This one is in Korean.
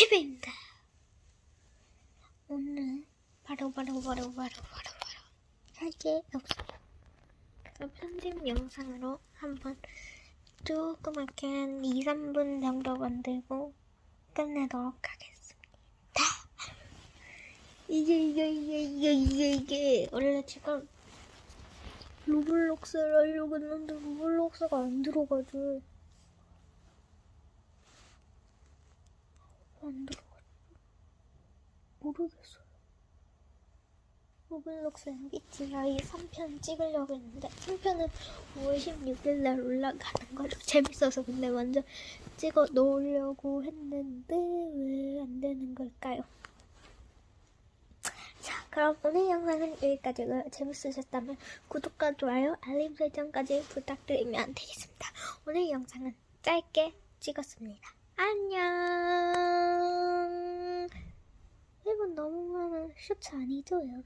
TV입니다. 오늘 바로 바로 바로 바로 바로 바로 할 게 없어요. 그 편집 영상으로 한번 조그맣게 한 2, 3분 정도 만들고 끝내도록 하겠습니다. 이게 이게 이게 이게 이게 이게 원래 지금 로블록스를 하려고 했는데 로블록스가 안 들어가죠. 안 들어가죠. 모르겠어요. 로블록스 MBTI 3편 찍으려고 했는데 3편은 5월 16일 날 올라가는 거죠. 재밌어서 근데 먼저 찍어 놓으려고 했는데 왜 안 되는 걸까요? 자, 그럼 오늘 영상은 여기까지고요. 재밌으셨다면 구독과 좋아요, 알림 설정까지 부탁드리면 되겠습니다. 오늘 영상은 짧게 찍었습니다. 안녕. 너무 많은 쇼츠 아니죠, 여러분?